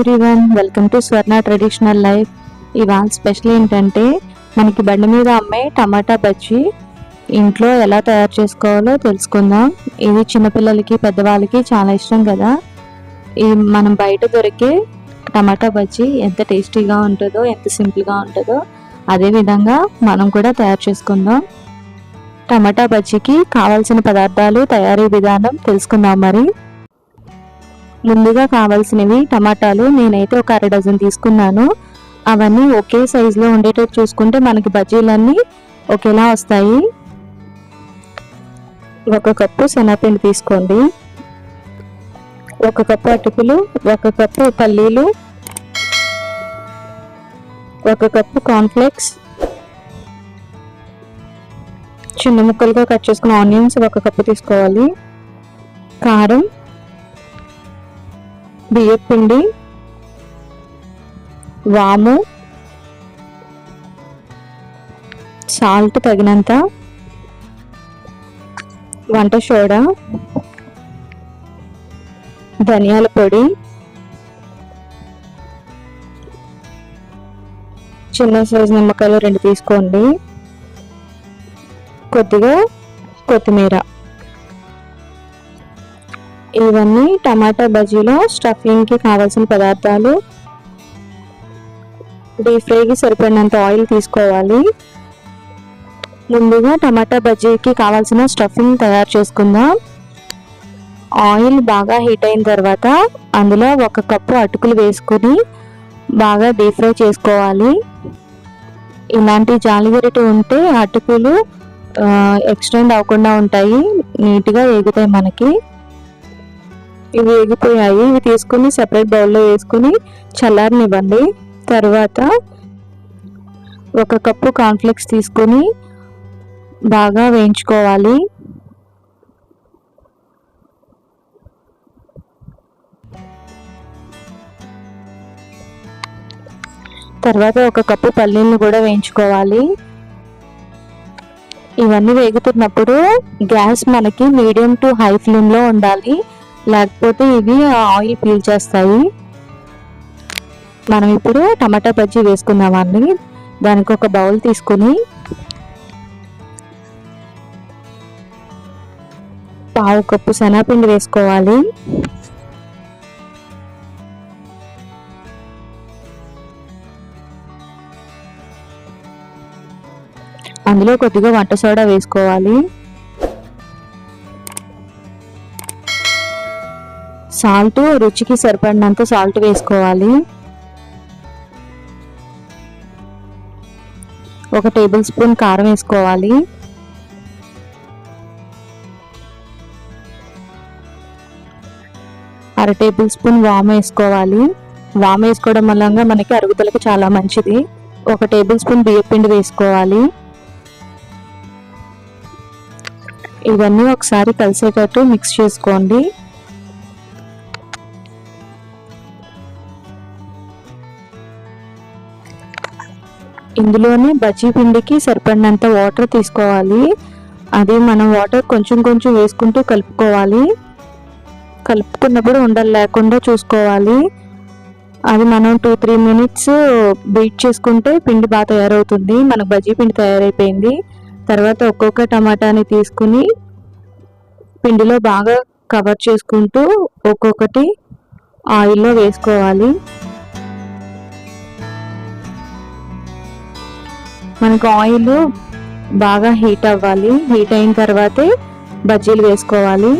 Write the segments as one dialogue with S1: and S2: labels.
S1: Everyone welcome to Swarna traditional life ఇవాళ special ఏంటంటే మనకి బండి మీద అమ్మే టమాటా బజ్జీ ఇంట్లో ఎలా తయారు చేసుకోవాలో తెలుసుకుందాం. ఇది చిన్నపిల్లలకి పెద్దవాళ్ళకి చాలా ఇష్టం కదా. ఈ మనం బయట దొరికే టమాటా బజ్జీ ఎంత టేస్టీగా ఉంటుందో ఎంత సింపుల్గా ఉంటుందో అదే విధంగా మనం కూడా తయారు చేసుకుందాం. టమాటా బజ్జీకి కావాల్సిన పదార్థాలు తయారీ విధానం తెలుసుకుందాం మరి. ముందుగా కావాల్సినవి టమాటాలు నేనైతే ఒక అర డజన్ తీసుకున్నాను. అవన్నీ ఒకే సైజులో ఉండేటట్టు చూసుకుంటే మనకి బజ్జీలన్నీ ఒకేలా వస్తాయి. ఒక కప్పు శనగపిండి తీసుకోండి. ఒక కప్పు అటుకులు ఒక కప్పు పల్లీలు ఒక కప్పు కార్న్ఫ్లెక్స్ చిన్న ముక్కలుగా కట్ చేసుకున్న ఆనియన్స్ ఒక కప్పు తీసుకోవాలి. కారం బియ్యం పిండి వాము సాల్ట్ తగినంత వంట సోడా ధనియాల పొడి చిన్న సైజు నిమ్మకాయలు రెండు తీసుకోండి. కొద్దిగా కొత్తిమీర. ఇవన్నీ టమాటా బజ్జీలో స్టఫింగ్కి కావాల్సిన పదార్థాలు. డీప్ ఫ్రైకి సరిపడినంత ఆయిల్ తీసుకోవాలి. ముందుగా టమాటా బజ్జీకి కావాల్సిన స్టఫింగ్ తయారు చేసుకుందాం. ఆయిల్ బాగా హీట్ అయిన తర్వాత అందులో ఒక కప్పు అటుకులు వేసుకుని బాగా డీప్ ఫ్రై చేసుకోవాలి. ఇలాంటి జాలిగరిటి ఉంటే అటుకులు ఎక్స్టెండ్ అవ్వకుండా ఉంటాయి. నీట్గా ఎగుతాయి మనకి. ఇవి వేగిపోయాయి. ఇవి తీసుకుని సెపరేట్ బౌల్లో వేసుకుని చల్లారనివ్వండి. తర్వాత ఒక కప్పు కాన్ఫ్లెక్స్ తీసుకుని బాగా వేయించుకోవాలి. తర్వాత ఒక కప్పు పల్లీలను కూడా వేయించుకోవాలి. ఇవన్నీ వేగుతున్నప్పుడు గ్యాస్ మనకి మీడియం టు హై ఫ్లేమ్లో ఉండాలి. లేకపోతే ఇవి ఆయిల్ పీల్చేస్తాయి మనం ఇప్పుడు టమాటా బజ్జీ వేసుకుందామండి దానికి ఒక బౌల్ తీసుకుని పావు కప్పు శనగపిండి వేసుకోవాలి. అందులో కొద్దిగా వంట సోడా వేసుకోవాలి. సాల్ట్ రుచికి సరిపడినంత సాల్ట్ వేసుకోవాలి. ఒక టేబుల్ స్పూన్ కారం వేసుకోవాలి. అర టేబుల్ స్పూన్ వామ్ వేసుకోవాలి. వామ్ వేసుకోవడం వల్ల మనకి అరుగుదలకు చాలా మంచిది. ఒక టేబుల్ స్పూన్ బియ్యపిండి వేసుకోవాలి. ఇవన్నీ ఒకసారి కలిసేటట్టు మిక్స్ చేసుకోండి. ఇందులోనే బజ్జీ పిండికి సరిపడినంత వాటర్ తీసుకోవాలి. అది మనం వాటర్ కొంచెం కొంచెం వేసుకుంటూ కలుపుకోవాలి. కలుపుకున్నప్పుడు ఉండలు లేకుండా చూసుకోవాలి. అది మనం టూ త్రీ మినిట్స్ బీట్ చేసుకుంటే పిండి బాగా తయారవుతుంది. మనకు బజ్జీ పిండి తయారైపోయింది. తర్వాత ఒక్కొక్క టమాటాని తీసుకుని పిండిలో బాగా కవర్ చేసుకుంటూ ఒక్కొక్కటి ఆయిల్లో వేసుకోవాలి. మనకు ఆయిల్ బాగా హీట్ అవ్వాలి. హీట్ అయిన తర్వాతే బజ్జీలు వేసుకోవాలి.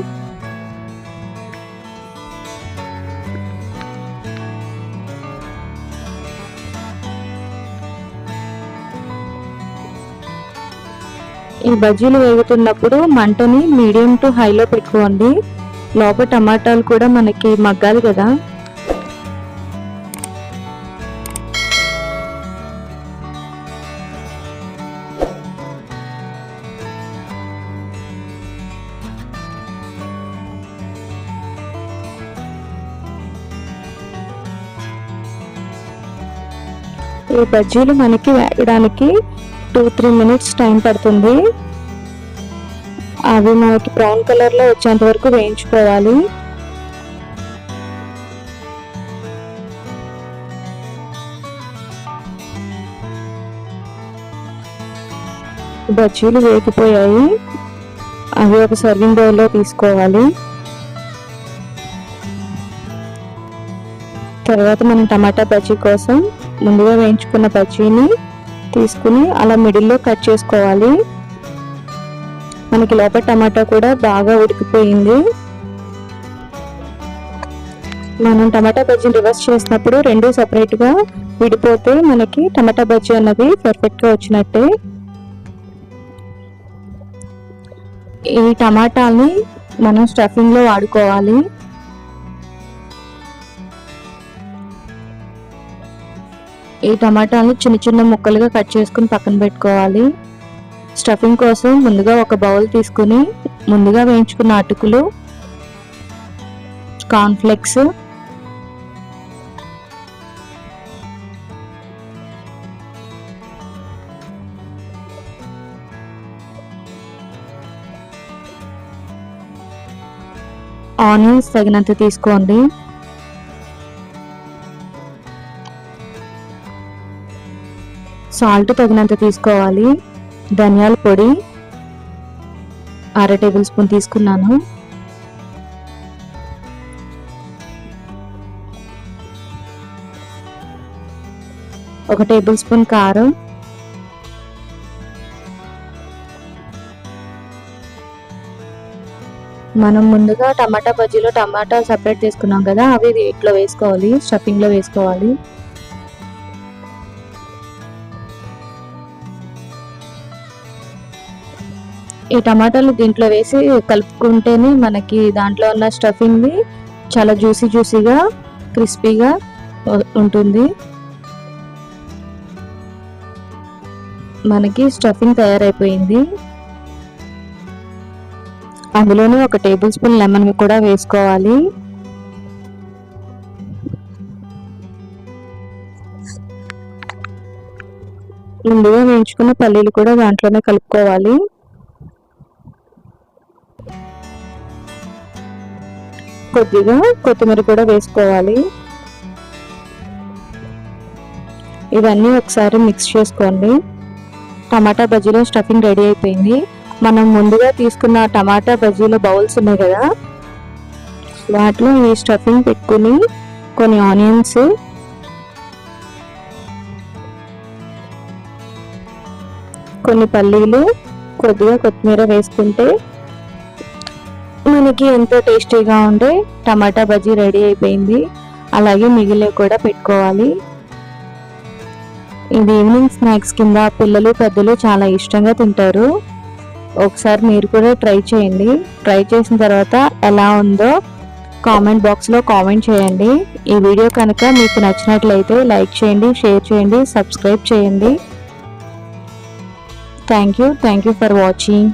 S1: ఈ బజ్జీలు వేగుతున్నప్పుడు మంటని మీడియం టు హైలో పెట్టుకోండి. లోపల టమాటాలు కూడా మనకి మగ్గాలి కదా. ఈ బజ్జీలు మనకి వేయడానికి టూ త్రీ మినిట్స్ టైం పడుతుంది. అవి మనకి బ్రౌన్ కలర్లో వచ్చేంత వరకు వేయించుకోవాలి. బజ్జీలు వేగిపోయాయి. అవి ఒక సర్వింగ్ బౌల్లో తీసుకోవాలి. తర్వాత మనం టమాటా బజ్జీ కోసం ముందుగా వేయించుకున్న బజ్జీని తీసుకుని అలా మిడిల్లో కట్ చేసుకోవాలి. మనకి లోపల టమాటా కూడా బాగా ఉడికిపోయింది. మనం టమాటా బజ్జీని రివర్స్ చేసినప్పుడు రెండు సపరేట్గా విడిపోతే మనకి టమాటా బజ్జీ అన్నది పర్ఫెక్ట్గా వచ్చినట్టే. ఈ టమాటాని మనం స్టఫింగ్లో వాడుకోవాలి. ఈ టమాటాలను చిన్న చిన్న ముక్కలుగా కట్ చేసుకుని పక్కన పెట్టుకోవాలి. స్టఫింగ్ కోసం ముందుగా ఒక బౌల్ తీసుకుని ముందుగా వేయించుకున్న అటుకులు కార్న్ఫ్లెక్స్ ఆనియన్స్ తగినంత తీసుకోండి. సాల్ట్ తగినంత తీసుకోవాలి. ధనియాల పొడి అర టేబుల్ స్పూన్ తీసుకున్నాను. ఒక టేబుల్ స్పూన్ కారం. మనం ముందుగా టమాటా బజ్జీలో టమాటా సపరేట్ తీసుకున్నాం కదా అవి ఇట్లా వేసుకోవాలి స్టఫింగ్లో వేసుకోవాలి. ఈ టమాటాలు దీంట్లో వేసి కలుపుకుంటేనే మనకి దాంట్లో ఉన్న స్టఫింగ్ని చాలా జ్యూసీ జ్యూసీగా క్రిస్పీగా ఉంటుంది. మనకి స్టఫింగ్ తయారైపోయింది. అందులోనే ఒక టేబుల్ స్పూన్ లెమన్ కూడా వేసుకోవాలి. ముందుగా వేయించుకున్న పల్లీలు కూడా దాంట్లోనే కలుపుకోవాలి. కొద్దిగా కొత్తిమీర కూడా వేసుకోవాలి. ఇవన్నీ ఒకసారి మిక్స్ చేసుకోండి. టమాటా బజ్జీలో స్టఫింగ్ రెడీ అయిపోయింది. మనం ముందుగా తీసుకున్న టమాటా బజ్జీలో బౌల్స్ ఉన్నాయి కదా వాటిలో ఈ స్టఫింగ్ పెట్టుకుని కొన్ని ఆనియన్స్ కొన్ని పల్లీలు కొద్దిగా కొత్తిమీర వేసుకుంటే మనకి ఎంతో టేస్టీగా ఉండే టమాటా బజ్జీ రెడీ అయిపోయింది. అలాగే మిగిలిన కూడా పెట్టుకోవాలి. ఇది ఈవినింగ్ స్నాక్స్ కింద పిల్లలు పెద్దలు చాలా ఇష్టంగా తింటారు. ఒకసారి మీరు కూడా ట్రై చేయండి. ట్రై చేసిన తర్వాత ఎలా ఉందో కామెంట్ బాక్స్లో కామెంట్ చేయండి. ఈ వీడియో కనుక మీకు నచ్చినట్లయితే లైక్ చేయండి షేర్ చేయండి సబ్స్క్రైబ్ చేయండి. Thank you. Thank you for watching.